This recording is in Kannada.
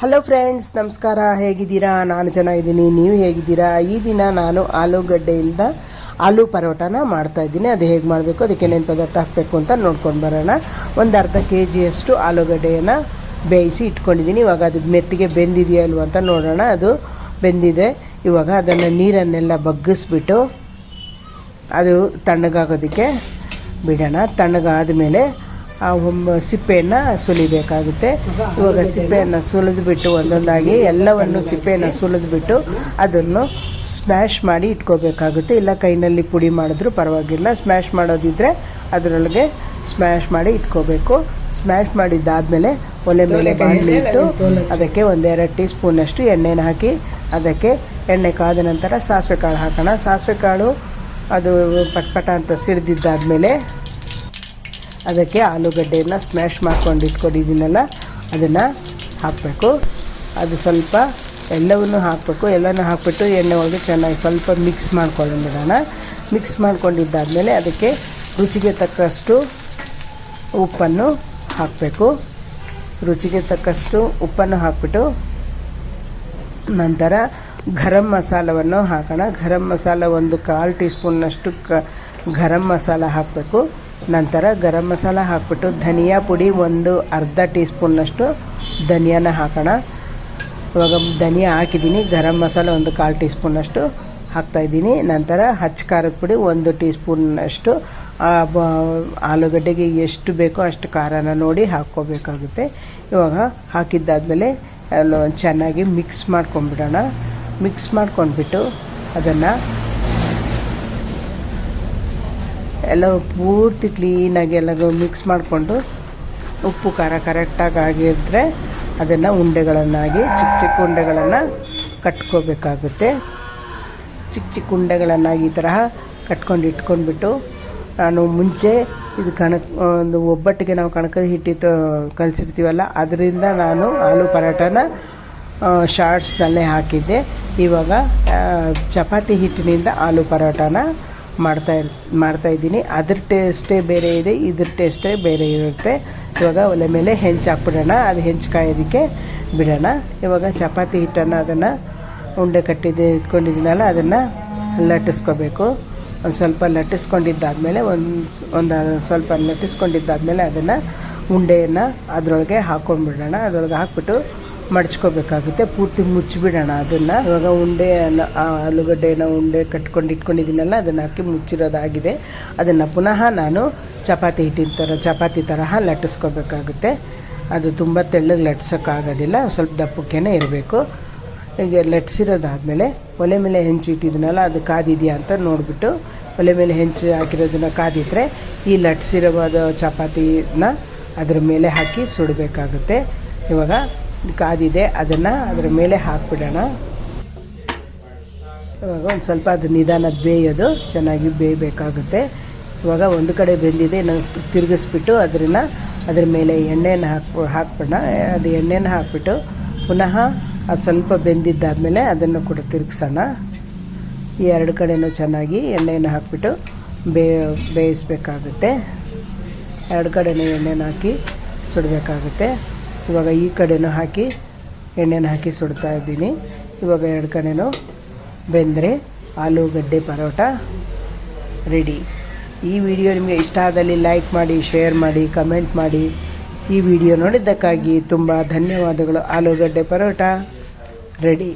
ಹಲೋ ಫ್ರೆಂಡ್ಸ್ ನಮಸ್ಕಾರ. ಹೇಗಿದ್ದೀರಾ? ನಾನು ಚೆನ್ನಾಗಿದ್ದೀನಿ ನೀವು ಹೇಗಿದ್ದೀರಾ? ಈ ದಿನ ನಾನು ಆಲೂಗಡ್ಡೆಯಿಂದ ಆಲೂ ಪರೋಟಾನ ಮಾಡ್ತಾ ಇದ್ದೀನಿ. ಅದು ಹೇಗೆ ಮಾಡಬೇಕು, ಅದಕ್ಕೆ ಏನೇನು ಪದಾರ್ಥ ಹಾಕಬೇಕು ಅಂತ ನೋಡ್ಕೊಂಡು ಬರೋಣ. ಒಂದು ಅರ್ಧ ಕೆ ಜಿಯಷ್ಟು ಆಲೂಗಡ್ಡೆಯನ್ನು ಬೇಯಿಸಿ ಇಟ್ಕೊಂಡಿದ್ದೀನಿ. ಇವಾಗ ಅದು ಮೆತ್ತಿಗೆ ಬೆಂದಿದೆಯಾ ಇಲ್ವ ಅಂತ ನೋಡೋಣ. ಅದು ಬೆಂದಿದೆ. ಇವಾಗ ಅದನ್ನು ನೀರನ್ನೆಲ್ಲ ಬಗ್ಗಿಸ್ಬಿಟ್ಟು ಅದು ತಣ್ಣಗಾಗೋದಕ್ಕೆ ಬಿಡೋಣ. ತಣ್ಣಗಾದ ಮೇಲೆ ಆ ಸಿಪ್ಪೆಯನ್ನು ಸುಲಿಬೇಕಾಗುತ್ತೆ. ಇವಾಗ ಸಿಪ್ಪೆಯನ್ನು ಸುಲಿದು ಬಿಟ್ಟು ಒಂದೊಂದಾಗಿ ಎಲ್ಲವನ್ನು ಸಿಪ್ಪೆಯನ್ನು ಸುಲಿದು ಬಿಟ್ಟು ಅದನ್ನು ಸ್ಮ್ಯಾಶ್ ಮಾಡಿ ಇಟ್ಕೋಬೇಕಾಗುತ್ತೆ. ಇಲ್ಲ ಕೈನಲ್ಲಿ ಪುಡಿ ಮಾಡಿದ್ರೂ ಪರವಾಗಿಲ್ಲ. ಸ್ಮ್ಯಾಶ್ ಮಾಡೋದಿದ್ದರೆ ಅದರೊಳಗೆ ಸ್ಮ್ಯಾಶ್ ಮಾಡಿ ಇಟ್ಕೋಬೇಕು. ಸ್ಮ್ಯಾಶ್ ಮಾಡಿದ್ದಾದಮೇಲೆ ಒಲೆ ಮೇಲೆ ಬಾಣಲಿ ಇಟ್ಟು ಅದಕ್ಕೆ ಒಂದೆರಡು ಟೀ ಸ್ಪೂನಷ್ಟು ಎಣ್ಣೆನ ಹಾಕಿ ಅದಕ್ಕೆ ಎಣ್ಣೆ ಕಾದ ನಂತರ ಸಾಸಿವೆ ಕಾಳು ಹಾಕೋಣ. ಸಾಸಿವೆ ಕಾಳು ಅದು ಪಟ್ಪಟ ಅಂತ ಸಿಡ್ದಿದ್ದಾದಮೇಲೆ ಅದಕ್ಕೆ ಆಲೂಗಡ್ಡೆಯನ್ನು ಸ್ಮ್ಯಾಶ್ ಮಾಡ್ಕೊಂಡು ಇಟ್ಕೊಂಡಿದ್ದೀನಲ್ಲ ಅದನ್ನು ಹಾಕಬೇಕು. ಅದು ಸ್ವಲ್ಪ ಎಲ್ಲವನ್ನು ಹಾಕಬೇಕು. ಎಲ್ಲನೂ ಹಾಕ್ಬಿಟ್ಟು ಎಣ್ಣೆ ಒಳಗೆ ಚೆನ್ನಾಗಿ ಸ್ವಲ್ಪ ಮಿಕ್ಸ್ ಮಾಡ್ಕೊಂಡ್ಬಿಡೋಣ ಮಿಕ್ಸ್ ಮಾಡ್ಕೊಂಡಿದ್ದಾದಮೇಲೆ ಅದಕ್ಕೆ ರುಚಿಗೆ ತಕ್ಕಷ್ಟು ಉಪ್ಪನ್ನು ಹಾಕಬೇಕು. ರುಚಿಗೆ ತಕ್ಕಷ್ಟು ಉಪ್ಪನ್ನು ಹಾಕ್ಬಿಟ್ಟು ನಂತರ ಗರಂ ಮಸಾಲವನ್ನು ಹಾಕೋಣ. ಗರಂ ಮಸಾಲ ಒಂದು ಕಾಲು ಟೀ ಸ್ಪೂನ್ನಷ್ಟು ಕ, ಗರಂ ಮಸಾಲ ಹಾಕಬೇಕು. ನಂತರ ಗರಂ ಮಸಾಲ ಹಾಕ್ಬಿಟ್ಟು ಧನಿಯಾ ಪುಡಿ ಒಂದು ಅರ್ಧ ಟೀ ಸ್ಪೂನ್ನಷ್ಟು ಧನಿಯಾನ ಹಾಕೋಣ. ಇವಾಗ ಧನಿಯಾ ಹಾಕಿದ್ದೀನಿ, ಗರಂ ಮಸಾಲ ಒಂದು ಕಾಲು ಟೀ ಸ್ಪೂನಷ್ಟು ಹಾಕ್ತಾಯಿದ್ದೀನಿ ನಂತರ ಹಚ್ಚ ಖಾರದ ಪುಡಿ ಒಂದು ಟೀ ಸ್ಪೂನಷ್ಟು ಆಲೂಗಡ್ಡೆಗೆ ಎಷ್ಟು ಬೇಕೋ ಅಷ್ಟು ಖಾರನ ನೋಡಿ ಹಾಕ್ಕೋಬೇಕಾಗುತ್ತೆ. ಇವಾಗ ಹಾಕಿದ್ದಾದಮೇಲೆ ಚೆನ್ನಾಗಿ ಮಿಕ್ಸ್ ಮಾಡ್ಕೊಂಬಿಡೋಣ ಮಿಕ್ಸ್ ಮಾಡ್ಕೊಂಡ್ಬಿಟ್ಟು ಅದನ್ನು ಎಲ್ಲ ಪೂರ್ತಿ ಕ್ಲೀನಾಗಿ ಎಲ್ಲದು ಮಿಕ್ಸ್ ಮಾಡಿಕೊಂಡು ಉಪ್ಪು, ಖಾರ ಕರೆಕ್ಟಾಗಿ ಆಗಿದ್ದರೆ ಅದನ್ನು ಉಂಡೆಗಳನ್ನಾಗಿ ಚಿಕ್ಕ ಚಿಕ್ಕ ಉಂಡೆಗಳನ್ನು ಕಟ್ಕೋಬೇಕಾಗುತ್ತೆ. ಚಿಕ್ಕ ಚಿಕ್ಕ ಉಂಡೆಗಳನ್ನಾಗಿ ಈ ತರಹ ಕಟ್ಕೊಂಡು ಇಟ್ಕೊಂಡ್ಬಿಟ್ಟು ನಾನು ಮುಂಚೆ ಇದು ಕಣಕ್, ಒಂದು ಒಬ್ಬಟ್ಟಿಗೆ ನಾವು ಕಣಕದ ಹಿಟ್ಟಿತ್ತು ಕಲಿಸಿರ್ತೀವಲ್ಲ, ಅದರಿಂದ ನಾನು ಆಲೂ ಪರಾಟನ ಶಾರ್ಟ್ಸ್ನಲ್ಲೇ ಹಾಕಿದ್ದೆ. ಇವಾಗ ಚಪಾತಿ ಹಿಟ್ಟಿನಿಂದ ಆಲೂ ಪರೋಟಾನ ಮಾಡ್ತಾ ಇರ್ ಮಾಡ್ತಾಯಿದ್ದೀನಿ ಅದ್ರ ಟೇಸ್ಟೇ ಬೇರೆ ಇದೆ, ಇದ್ರ ಟೇಸ್ಟೇ ಬೇರೆ ಇರುತ್ತೆ. ಇವಾಗ ಒಲೆ ಮೇಲೆ ಹೆಂಚು ಹಾಕ್ಬಿಡೋಣ. ಅದು ಹೆಂಚು ಕಾಯೋದಕ್ಕೆ ಬಿಡೋಣ. ಇವಾಗ ಚಪಾತಿ ಹಿಟ್ಟನ್ನು ಅದನ್ನು ಉಂಡೆ ಕಟ್ಟಿದ್ದು ಇಟ್ಕೊಂಡಿದ್ದೀನಲ್ಲ, ಅದನ್ನು ಲಟ್ಟಿಸ್ಕೋಬೇಕು. ಒಂದು ಸ್ವಲ್ಪ ಲಟ್ಟಿಸ್ಕೊಂಡಿದ್ದಾದಮೇಲೆ ಒಂದು ಒಂದು ಸ್ವಲ್ಪ ಲಟ್ಟಿಸ್ಕೊಂಡಿದ್ದಾದಮೇಲೆ ಅದನ್ನು ಉಂಡೆಯನ್ನು ಅದರೊಳಗೆ ಹಾಕ್ಕೊಂಡ್ಬಿಡೋಣ ಅದರೊಳಗೆ ಹಾಕ್ಬಿಟ್ಟು ಮಡ್ಚ್ಕೋಬೇಕಾಗುತ್ತೆ. ಪೂರ್ತಿ ಮುಚ್ಚಿಬಿಡೋಣ ಅದನ್ನು. ಇವಾಗ ಉಂಡೆ ಆಲೂಗಡ್ಡೆನ ಉಂಡೆ ಕಟ್ಕೊಂಡು ಇಟ್ಕೊಂಡಿದ್ದೀನಲ್ಲ, ಅದನ್ನು ಹಾಕಿ ಮುಚ್ಚಿರೋದಾಗಿದೆ. ಅದನ್ನು ಪುನಃ ನಾನು ಚಪಾತಿ ಹಿಟ್ಟಿನ ಥರ, ಚಪಾತಿ ತರಹ ಲಟ್ಟಿಸ್ಕೋಬೇಕಾಗುತ್ತೆ. ಅದು ತುಂಬ ತೆಳ್ಳಗೆ ಲಟ್ಸೋಕ್ಕಾಗೋದಿಲ್ಲ, ಸ್ವಲ್ಪ ದಪ್ಪಕ್ಕೇನೆ ಇರಬೇಕು. ಈಗ ಲಟ್ಸಿರೋದಾದಮೇಲೆ ಒಲೆ ಮೇಲೆ ಹೆಂಚು ಇಟ್ಟಿದ್ದೀನಲ್ಲ, ಅದು ಕಾದಿದೆಯಾ ಅಂತ ನೋಡಿಬಿಟ್ಟು ಒಲೆ ಮೇಲೆ ಹೆಂಚು ಹಾಕಿರೋದನ್ನ ಕಾದಿದ್ರೆ ಈ ಲಟ್ಸಿರೋದ ಚಪಾತಿನ ಅದರ ಮೇಲೆ ಹಾಕಿ ಸುಡಬೇಕಾಗುತ್ತೆ. ಇವಾಗ ಕಾದಿದೆ, ಅದನ್ನು ಅದರ ಮೇಲೆ ಹಾಕ್ಬಿಡೋಣ. ಇವಾಗ ಒಂದು ಸ್ವಲ್ಪ ಅದು ನಿಧಾನ ಬೇಯೋದು, ಚೆನ್ನಾಗಿ ಬೇಯಬೇಕಾಗುತ್ತೆ. ಇವಾಗ ಒಂದು ಕಡೆ ಬೆಂದಿದೆ ನಾನು ತಿರುಗಿಸ್ಬಿಟ್ಟು ಅದನ್ನು ಅದ್ರ ಮೇಲೆ ಎಣ್ಣೆನ ಹಾಕಿ ಹಾಕ್ಬಿಡೋಣ. ಅದು ಎಣ್ಣೆನ ಹಾಕ್ಬಿಟ್ಟು ಪುನಃ ಅದು ಸ್ವಲ್ಪ ಬೆಂದಿದ್ದಾದಮೇಲೆ ಅದನ್ನು ಕೂಡ ತಿರುಗಿಸೋಣ. ಈ ಎರಡು ಕಡೆನೂ ಚೆನ್ನಾಗಿ ಎಣ್ಣೆಯನ್ನು ಹಾಕ್ಬಿಟ್ಟು ಬೇ, ಬೇಯಿಸ್ಬೇಕಾಗುತ್ತೆ. ಎರಡು ಕಡೆನೂ ಎಣ್ಣೆನ ಹಾಕಿ ಸುಡಬೇಕಾಗುತ್ತೆ. ಇವಾಗ ಈ ಕಡೆನೂ ಹಾಕಿ, ಎಣ್ಣೆನ ಹಾಕಿ ಸುಡ್ತಾ ಇದ್ದೀನಿ. ಇವಾಗ ಎರಡು ಕಡೆನೂ ಬೆಂದರೆ ಆಲೂಗಡ್ಡೆ ಪರೋಟ ರೆಡಿ. ಈ ವಿಡಿಯೋ ನಿಮಗೆ ಇಷ್ಟ ಆದಲ್ಲಿ ಲೈಕ್ ಮಾಡಿ, ಶೇರ್ ಮಾಡಿ, ಕಮೆಂಟ್ ಮಾಡಿ. ಈ ವಿಡಿಯೋ ನೋಡಿದ್ದಕ್ಕಾಗಿ ತುಂಬ ಧನ್ಯವಾದಗಳು. ಆಲೂಗಡ್ಡೆ ಪರೋಟ ರೆಡಿ.